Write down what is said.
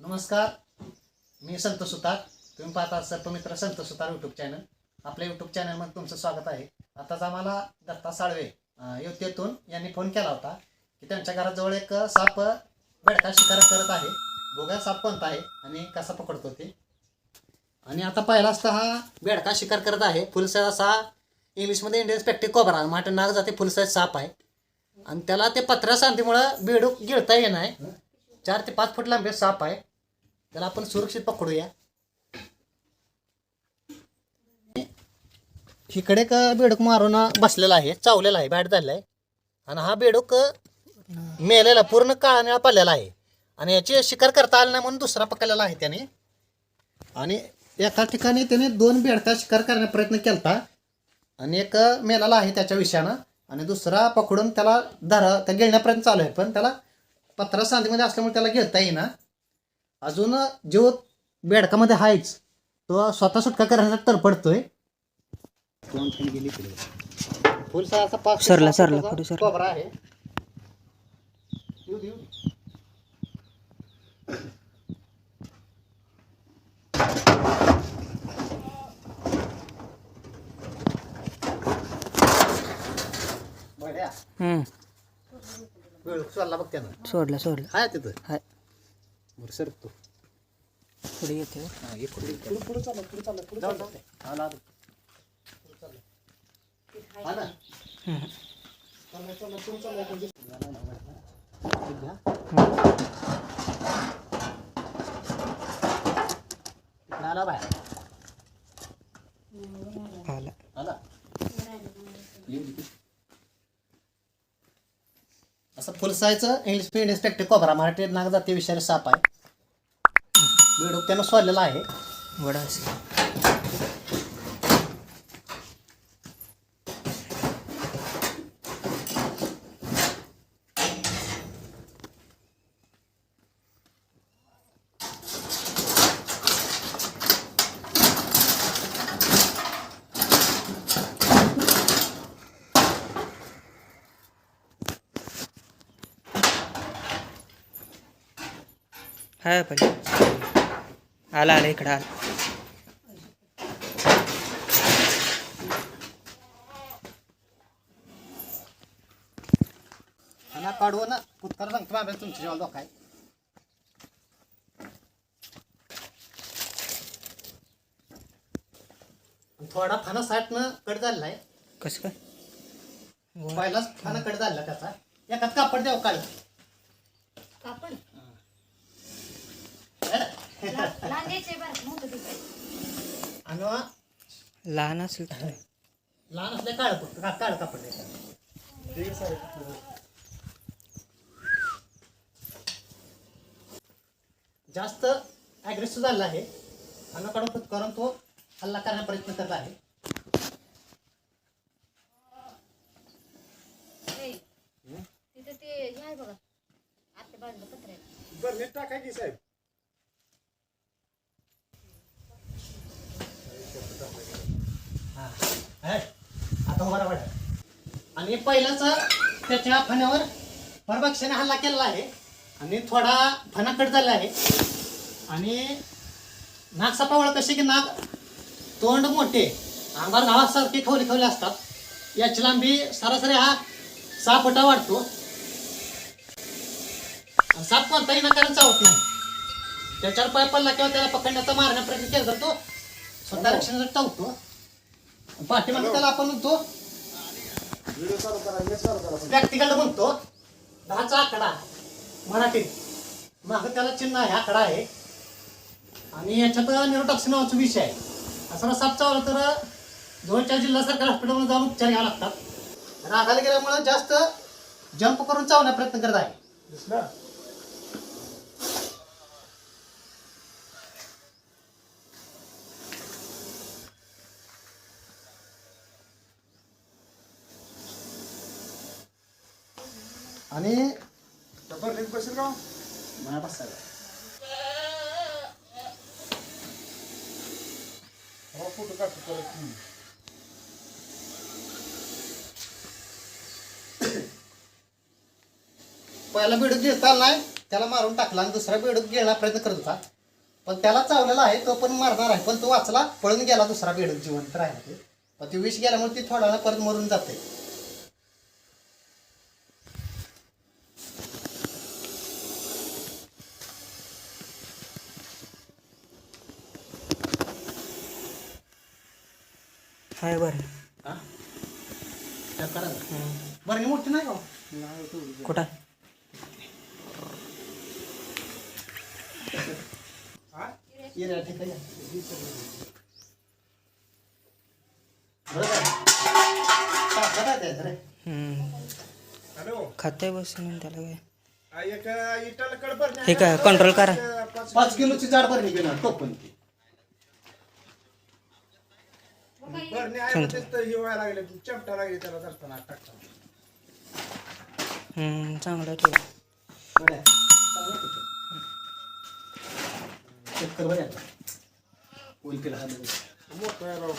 नमस्कार. मी संतोष सुतार. तुम्ही पाहता सर्पमित्र संतोष सुतार यूट्यूब चॅनल आपल्या यूट्यूब चॅनलमध्ये तुमचं स्वागत आहे. आताच आम्हाला दत्ता साळवे अं, यांनी फोन केला होता की त्यांच्या घराजवळ एक साप बेडका शिकार करत आहे. बघा साप कोणता आहे आणि कसा पकडतो ते? आणि आता पहिला असता हा बेडका शिकार करत आहे. फुलसाईज असा इंग्लिशमध्ये इंडियन स्पेक्टिक कोबरा माटे नाग जाते फुलसाईज साप आहे. आणि त्याला ते पत्रा सांधीमुळं बेडूक गिळता येणार आहे. चार ते पाच फूट लांबे साप आहे. त्याला आपण सुरक्षित पकडूया. इकडे एक बेडूक मारून बसलेला आहे चावलेला आहे बॅट झालेला आहे आणि हा बेडूक मेलेला पूर्ण काळा निळा पडलेला आहे. आणि याची शिकार करता आली नाही म्हणून दुसरा पकडलेला आहे त्याने. आणि एका ठिकाणी त्याने दोन बेडका शिकार करण्याचा प्रयत्न केला आणि एक मेलेला आहे त्याच्या विषयानं आणि दुसरा पकडून त्याला धरा त्या गिळण्यापर्यंत चालू आहे. पण त्याला पत्रा सांधीमध्ये असल्यामुळे त्याला घेता येईना. अजून जो बेडकामध्ये आहेच तो स्वतः सुटका करण्यासाठी असा पाच सरला, सरला, पुढे सरला. कोबरा आहे. येऊ दे, येऊ दे. बढ्या. हम्म. वेळ चालला बघ त्यानं. सोडला सोडला. हाय तिथं. हाय. बरं सरकतो पुढे येते हो. हा, ये पुढे, पुढे, पुढे चालला, पुढे चालला, पुढे चालला. आला, आला. पुढे चालला. आला. हम्म. चालला, चालला, पुढे चालला, घ्या. इकडे आला बाहेर. आला आला. दे. असं फुल साईजचं इंग्लिश स्पेक्टिक कोबरा मराठी नाग जाती विषारी साप आहे बेडूक त्यानं सोडलेला आहे. वडा असेल हाय पण आला आला इकडं आला. आणि काढून उत्तर सांगतो बाबा तुमच्या जेव्हा लोक आहे. थोडा फाना साईडनं कट झालेला आहे कसं काय. पहिलाच फाना कट झालेला त्याचा. एकात कापड द्यावं काढ कापड? ना? लहान बरं मोठं आणि लहान असेल तर. लहान असले काळ का काळ कापड द्यायचं जास्त ॲग्रेसिव्ह झालेला आहे. फाना काढून फुटकारून तो हल्ला करण्याचा प्रयत्न करत आहे. हे, तिथं ते हे आहे बघा. आत्या बाजूला पत्र आहे बरं नीट टाका की साहेब. आता उभा आणि पहिलाच त्याच्या फण्यावर परभक्षाने हल्ला केलेला आहे. आणि थोडा फणा कट झाला आहे. आणि नाक सापावळ कसे की नाक तोंड मोठे अंगावर गावासारखे खवले खवले असतात. याची लांबी सरासरी हा सहा फुटा वाढतो. साप कोणताही नकारण चावत नाही. त्याच्यावर पाय पडला किंवा त्याला पकडण्याचा मारण्या प्रयत्न केला जातो. स्वतः रक्षणासाठी टावतो पाठीमागे त्याला आपण म्हणतो व्हिडिओ चालू करा नेट चालू करा प्रॅक्टिकल म्हणतो दहाचा आकडा मराठीत माग त्याला चिन्ह आहे आकडा आहे. आणि याच्यात न्यूरोटॉक्सिन नावाचा विषय आहे. असं साप चावलं तर जवळच्या जिल्हा सरकारी हॉस्पिटलमध्ये जाऊन उपचार घ्यावे लागतात. रागाला गेल्यामुळे जास्त जंप करून चावण्याचा प्रयत्न करत आहे. आणि डबल लिंक बसेल का? मला बसायला. हो फोटो काढतो परत हम्म. पहिला व्हिडिओ दिसता नाही त्याला मारून टाकला आणि दुसरा बेडूक घेण्याचा प्रयत्न करत होता. पण त्याला चावलेला आहे तो पण मारणार आहे पण तो वाचला पळून गेला दुसरा बेडूक जिवंत राहिला ते. पण ते विष गेल्यामुळे ती थोडा परत मरून जाते. हाय बरं हा? त्या करा ना. बरं ही मोठी नाही का हो? कुठं ठिकाणी आहे. रे. हम्म. हॅलो खाताय बसून त्याला काय आ, एक इटाला कडबर हे काय कंट्रोल करा पाच किलोची जाड भरणी घेणार टोपण ती बरणी आहे तेच तर हे लागले चमटा लागले त्याला धरताना टाकताना हम्म, चांगलं ठेव बरं. चक्कर बरं राव